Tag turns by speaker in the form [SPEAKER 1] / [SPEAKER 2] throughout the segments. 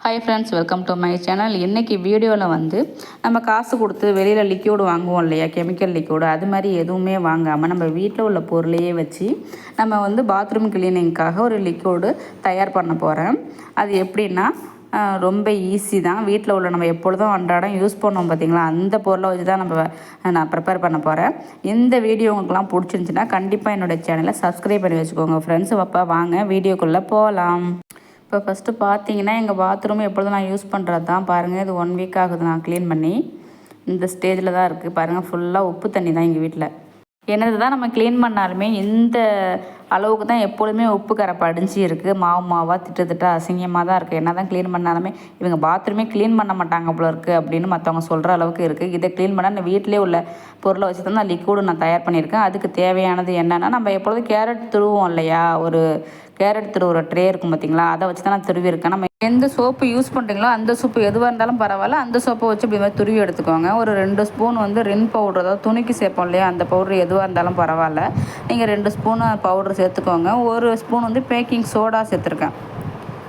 [SPEAKER 1] Hi friends welcome to my channel இன்றைக்கி வீடியோவில் வந்து நம்ம காசு கொடுத்து வெளியில் லிக்யூடு வாங்குவோம் இல்லையா? கெமிக்கல் லிக்யூடு அது மாதிரி எதுவுமே வாங்காமல் நம்ம வீட்டில் உள்ள பொருளையே வச்சு நம்ம வந்து பாத்ரூம் கிளீனிங்க்காக ஒரு லிக்யூடு தயார் பண்ண போகிறேன் அது எப்படின்னா ரொம்ப ஈஸி தான். வீட்டில் உள்ள நம்ம எப்பொழுதும் அன்றாடம் யூஸ் பண்ணோம் பார்த்திங்களா அந்த பொருளை வச்சு தான் நம்ம நான் ப்ரிப்பேர் பண்ண போகிறேன் இந்த வீடியோ உங்களுக்குலாம் பிடிச்சிருந்துச்சின்னா கண்டிப்பாக என்னோடய சேனலை சப்ஸ்கிரைப் பண்ணி வச்சுக்கோங்க ஃப்ரெண்ட்ஸ் அப்போ வாங்க வீடியோக்குள்ளே போகலாம் இப்போ ஃபஸ்ட்டு பார்த்தீங்கன்னா எங்கள் பாத்ரூம் எப்பொழுதும் நான் யூஸ் பண்ணுறது தான் பாருங்கள் இது ஒன் வீக் ஆகுது நான் க்ளீன் பண்ணி. இந்த ஸ்டேஜில் தான் இருக்குது பாருங்கள் ஃபுல்லாக உப்பு தண்ணி தான் எங்கள் வீட்டில் என்னது தான் நம்ம க்ளீன் பண்ணாலுமே இந்த அளவுக்கு தான் எப்பொழுதுமே உப்பு கரை படிஞ்சு இருக்குது மாவு மாவாக திட்டு திட்டு அசிங்கமாக தான் இருக்குது என்ன தான் க்ளீன் பண்ணாலுமே இவங்க பாத்ரூமே க்ளீன் பண்ண மாட்டாங்க போல இருக்குது அப்படின்னு மற்றவங்க சொல்கிற அளவுக்கு இருக்குது இதை க்ளீன் பண்ணால் நான் வீட்டிலே உள்ள பொருளை வச்சு தான் நான் லிக்விடு நான் தயார் பண்ணியிருக்கேன். அதுக்கு தேவையானது என்னென்னா நம்ம எப்பொழுதும் கேரட் துருவோம் இல்லையா? ஒரு கேரட் திருவுற ட்ரே இருக்கும் பார்த்தீங்களா அதை வச்சு தான் நான் திருவிருக்கேன் நம்ம எந்த சோப்பு யூஸ் பண்ணுறீங்களோ அந்த சோப்பு எதுவாக இருந்தாலும் பரவாயில்ல. அந்த சோப்பை வச்சு இப்படி மாதிரி துருவி எடுத்துக்கோங்க. ஒரு ரெண்டு ஸ்பூன் வந்து ரின் பவுடர் அதாவது துணிக்கு சேர்ப்போம் இல்லையா? அந்த பவுடர் எதுவாக இருந்தாலும் பரவாயில்ல. நீங்கள் ரெண்டு ஸ்பூனு பவுடர் சேர்த்துக்கோங்க. ஒரு ஸ்பூன் வந்து பேக்கிங் சோடா சேர்த்துருக்கேன்.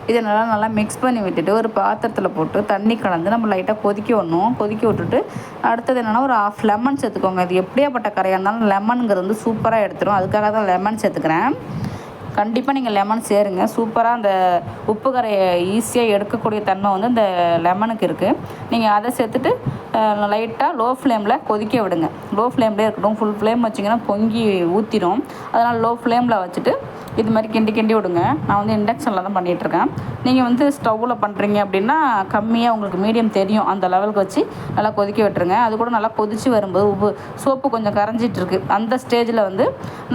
[SPEAKER 1] இதை நல்லா நல்லா மிக்ஸ் பண்ணி விட்டுட்டு ஒரு பாத்திரத்தில் போட்டு தண்ணி கலந்து நம்ம லைட்டாக கொதிக்க விடணும். கொதிக்க விட்டுட்டு அடுத்தது என்னென்னா ஒரு ஆஃப் லெமன் சேர்த்துக்கோங்க. இது எப்படியாப்பட்ட கரையாக இருந்தாலும் லெமனுங்கிறது வந்து சூப்பராக எடுத்துரும். அதுக்காக தான் லெமன் சேர்த்துக்கிறேன். கண்டிப்பாக நீங்கள் லெமன் சேருங்க. சூப்பராக அந்த உப்பு கரையை ஈஸியாக எடுக்கக்கூடிய தன்மை வந்து இந்த லெமனுக்கு இருக்குது நீங்கள் அதை சேர்த்துட்டு லைட்டாக லோ ஃப்ளேமில் கொதிக்க விடுங்க. லோ ஃப்ளேம்லேயே இருக்கட்டும். ஃபுல் ஃப்ளேம் வச்சிங்கன்னா பொங்கி ஊற்றிடும் அதனால் லோ ஃப்ளேமில் வச்சுட்டு இது மாதிரி கிண்டி கிண்டி விடுங்க. நான் வந்து இண்டக்ஷனில் தான் பண்ணிகிட்ருக்கேன் நீங்கள் வந்து ஸ்டவ்வில் பண்ணுறீங்க அப்படின்னா கம்மியாக உங்களுக்கு மீடியம் தெரியும். அந்த லெவலுக்கு வச்சு நல்லா கொதிக்க விட்டுருங்க. அது கூட நல்லா கொதித்து வரும்போது உப்பு சோப்பு கொஞ்சம் கரைஞ்சிட்ருக்கு. அந்த ஸ்டேஜில் வந்து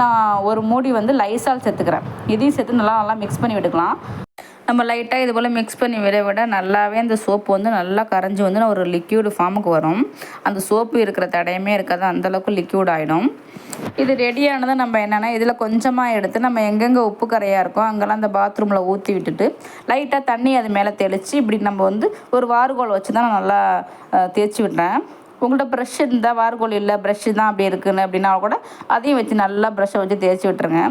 [SPEAKER 1] நான் ஒரு மூடி வந்து லைசால் சேர்த்துக்கிறேன். இதையும் சேர்த்து நல்லா நல்லா மிக்ஸ் பண்ணி விட்டுக்கலாம். நம்ம லைட்டாக இது போல் மிக்ஸ் பண்ணி விட விட நல்லாவே அந்த சோப்பு வந்து நல்லா கரைஞ்சி வந்து ஒரு லிக்யூடு ஃபார்முக்கு வரும். அந்த சோப்பு இருக்கிற தடையுமே இருக்காது. அந்தளவுக்கு லிக்யூட் ஆகிடும் இது ரெடியானதை நம்ம என்னென்னா இதில் கொஞ்சமாக எடுத்து நம்ம எங்கெங்கே உப்பு கரையாக இருக்கோ அங்கெல்லாம் அந்த பாத்ரூமில் ஊற்றி விட்டுட்டு லைட்டாக தண்ணி அது மேலே தெளித்து இப்படி நம்ம வந்து ஒரு வாறுகோல் வச்சு தான் நான் நல்லா தேய்ச்சி விட்டேன் உங்கள்கிட்ட ப்ரெஷ் இருந்தால் வார்கோல் இல்லை ப்ரெஷ்ஷு தான் அப்படி இருக்குன்னு அப்படின்னா கூட அதையும் வச்சு நல்லா ப்ரெஷ்ஷை வச்சு தேய்ச்சி விட்டுருங்க.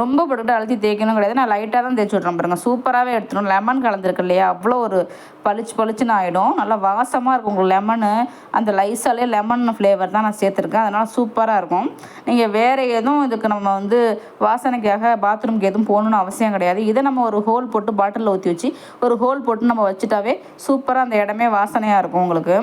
[SPEAKER 1] ரொம்ப போட்டுக்கிட்டு அழுத்தி தேய்க்கணும் கிடையாது. நான் லைட்டாக தான் தேய்ச்சி விட்றேன் பாருங்கள் சூப்பராகவே எடுத்துடும் லெமன் கலந்துருக்கு இல்லையா? அவ்வளோ ஒரு பளிச்சு பளிச்சுன்னு ஆகிடும் நல்லா வாசமாக இருக்கும் உங்களுக்கு லெமனு அந்த லைஸாலே லெமன் ஃப்ளேவர் தான் நான் சேர்த்துருக்கேன். அதனால் சூப்பராக இருக்கும். நீங்கள் வேறு எதுவும் இதுக்கு நம்ம வந்து வாசனைக்காக பாத்ரூம்க்கு எதுவும் போகணுன்னு அவசியம் கிடையாது. இதை நம்ம ஒரு ஹோல் போட்டு பாட்டிலில் ஊற்றி வச்சு ஒரு ஹோல் போட்டு நம்ம வச்சுட்டாவே சூப்பராக அந்த இடமே வாசனையாக இருக்கும் உங்களுக்கு.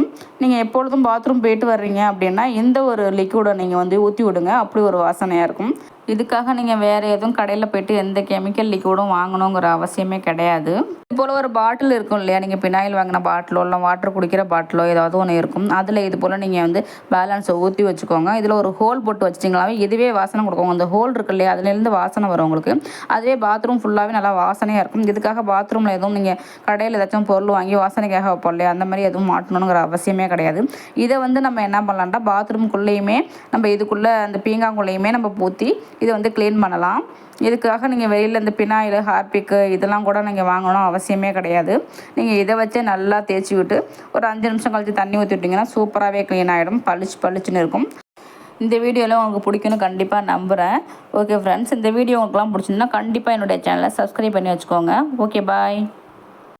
[SPEAKER 1] நீங்கள் எப்பொழுதும் பாத்ரூம் பாத்ரூம் போயிட்டு வர்றீங்க அப்படின்னா இந்த ஒரு லிக்விடை நீங்கள் வந்து ஊற்றி விடுங்க. அப்படி ஒரு வாசனையாக இருக்கும். இதுக்காக நீங்கள் வேறு எதுவும் கடையில் போய்ட்டு எந்த கெமிக்கல் லிக்விடும் வாங்கணுங்கிற அவசியமே கிடையாது. இது போல் ஒரு பாட்டில் இருக்கும் இல்லையா? நீங்கள் பினாயில் வாங்கின பாட்டிலோ இல்லை வாட்டர் குடிக்கிற பாட்டிலோ ஏதாவது ஒன்று இருக்கும். அதில் இது போல் நீங்கள் வந்து பேலன்ஸை ஊற்றி வச்சுக்கோங்க. இதில் ஒரு ஹோல் போட்டு வச்சிட்டிங்களாவே இதுவே வாசனை கொடுக்கும். அந்த ஹோல் இருக்கு இல்லையா அதுலேருந்து வாசனை வரும் உங்களுக்கு. அதுவே பாத்ரூம் ஃபுல்லாகவே நல்லா வாசனையாக இருக்கும். இதுக்காக பாத்ரூமில் எதுவும் நீங்கள் கடையில் ஏதாச்சும் பொருள் வாங்கி வாசனைக்காக வைப்போம் இல்லையா? அந்த மாதிரி எதுவும் மாட்டணுங்கிற அவசியமே கிடையாது. இதை வந்து நம்ம என்ன பண்ணலாம்டா பாத்ரூம்குள்ளேயுமே நம்ம இதுக்குள்ளே அந்த பீங்காங்குள்ளேயுமே நம்ம பூத்தி இதை வந்து க்ளீன் பண்ணலாம். இதுக்காக நீங்கள் வெளியில் இந்த பினாயில் ஹார்பிக்கு இதெல்லாம் கூட நீங்கள் வாங்கணும் அவசியம் கிடையாது. நீங்கள் இதை வச்சே நல்லா தேய்ச்சி விட்டு ஒரு அஞ்சு நிமிஷம் கழித்து தண்ணி ஊற்றி விட்டிங்கன்னா சூப்பராகவே க்ளீன் ஆகிடும் பளிச்சு பளிச்சுன்னு இருக்கும். இந்த வீடியோலாம் உங்களுக்கு பிடிக்கும்னு கண்டிப்பாக நம்புகிறேன் ஓகே ஃப்ரெண்ட்ஸ் இந்த வீடியோ உங்களுக்குலாம் பிடிச்சிருந்தா கண்டிப்பாக என்னுடைய சேனலை சப்ஸ்கிரைப் பண்ணி வச்சுக்கோங்க. Okay bye